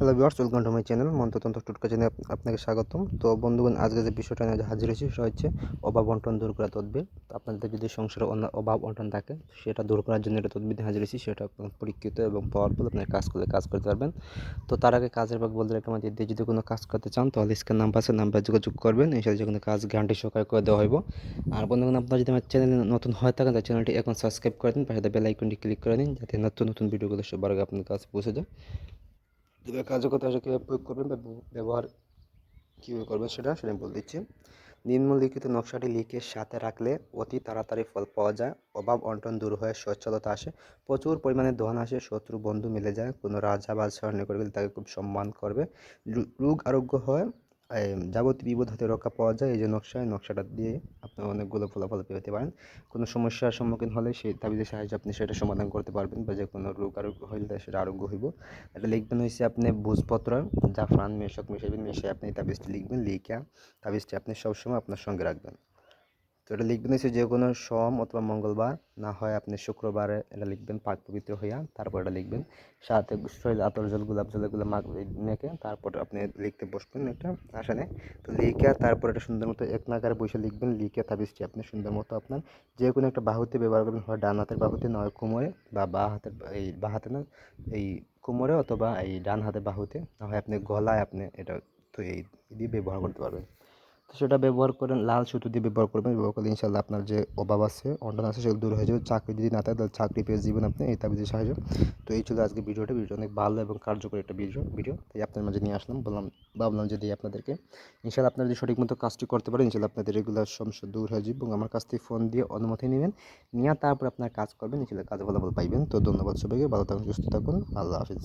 Hello viewers welcome to my channel মন্ত্রতন্ত্র টুটকা চ্যানেলে আপনাকে স্বাগতম। তো বন্ধুগণ, আজকে যে বিষয়টা নিয়ে হাজির হয়েছি সেটা হচ্ছে অভাব অন্টন দূর করা তদবির। তো আপনাদের যদি সংসারে অন্য অভাব অন্টন থাকে, সেটা দূর করার জন্য এটা তদবির হাজির হয়েছি, সেটা পরীক্ষিত এবং পাওয়ারফুল আপনার কাজ করলে কাজ করতে পারবেন। তো তার আগে কাজের ভাগ বলতে রাখলাম যে যদি কোনো কাজ করতে চান, তাহলে স্ক্যান নাম্বার আছে, নাম্বার যোগাযোগ করবেন এই সাথে যে কোনো কাজ গ্যারান্টি সহকারে করে দেওয়া হইব। আর বন্ধুগণ, আপনারা যদি আমার চ্যানেলে নতুন হয়ে থাকেন, তাহলে চ্যানেলটি এখন সাবস্ক্রাইব করে দিন, পাশে বেল আইকনটি ক্লিক করে দিন, যাতে নতুন নতুন ভিডিওগুলো সবার আগে আপনার কাছে পৌঁছে যায়। তবে কার্যকতা আসলে কীভাবে প্রয়োগ করবেন বা ব্যবহার কীভাবে করবেন সেটা সেটা আমি বলে দিচ্ছি। নিম্নলিখিত নকশাটি লিখে সাথে রাখলে অতি তাড়াতাড়ি ফল পাওয়া যায়। অভাব অন্টন দূর হয়ে সচ্ছলতা আসে। প্রচুর পরিমাণে ধন আসে, শত্রু, বন্ধু মিলে যায়। কোনো রাজা বা স্বর্ণ করবে তাকে খুব সম্মান করবে। রোগ আরোগ্য হয়। যাবতীয় বিপদ হতে রক্ষা পাওয়া যায় এই যে নকশায়, নকশাটা দিয়ে আপনি অনেকগুলো ফলাফল পেতে পারেন। কোনো সমস্যার সম্মুখীন হলে সেই তাবিজের সাহায্যে আপনি সেটা সমাধান করতে পারবেন বা যে কোনো রোগ আরোগ্য হইলে সেটা আরোগ্য হইব। এটা লিখবেন হয়েছে আপনি ভোজপত্র, জাফরান, মেশক মিশাবেন মিশে আপনি তাবিজটি লিখবেন লিখা তাবিজটি আপনি সবসময় আপনার সঙ্গে রাখবেন। তো এটা লিখবেন হচ্ছে যে কোনো সোম অথবা মঙ্গলবার, না হয় আপনি শুক্রবারে এটা লিখবেন পাক পবিত্র হইয়া, তারপর এটা লিখবেন সাথে শরীর আতর জল গোলাপ জল এগুলো মাখ মেখে তারপর আপনি লিখতে বসবেন একটা আসনে তো লিখে তারপর এটা সুন্দর মতো এক নাগারে বসে লিখবেন লিখে তাবিজটি আপনি সুন্দর মতো আপনার যে কোনো একটা বাহুতে ব্যবহার করবেন, হয় ডান হাতের বাহুতে, নয় কোমরে বা বা হাতের এই বা হাতে না, এই কোমরে অথবা এই ডান হাতের বাহুতে, না হয় আপনি গলায় আপনি এটা তো এই দিয়ে ব্যবহার করতে পারবেন। তো সেটা ব্যবহার করেন, লাল সুতো দিয়ে ব্যবহার করবেন, ব্যবহার করলে ইনশাল্লাহ আপনার যে অভাব আছে, অন্যান্য আছে, সেগুলো দূর হয়ে যাবে। চাকরি যদি না থাকে, তাহলে চাকরি পেয়ে যাবেন আপনি, এই তাবিজের সাহায্যে। তো এই ছিল আজকে ভিডিওটা। ভিডিও অনেক ভালো এবং কার্যকরী একটা ভিডিও ভিডিও। তাই আপনার মাঝে নিয়ে আসলাম, বললাম, ভাবলাম যে দিই আপনাদেরকে। ইনশাল্লাহ আপনারা যদি সঠিক মতো কাজটি করতে পারেন ইনশাল্লাহ আপনাদের রেগুলার সমস্যা দূর হয়ে যাবে এবং আমার কাছ থেকে ফোন দিয়ে অনুমতি নেবেন। নিয়ে তারপর আপনার কাজ করবেন ইনশাল্লাহ কাজ ফলাফল পাইবেন। তো ধন্যবাদ সবাইকে, ভালো থাকুন, সুস্থ থাকুন, আল্লাহ হাফিজ।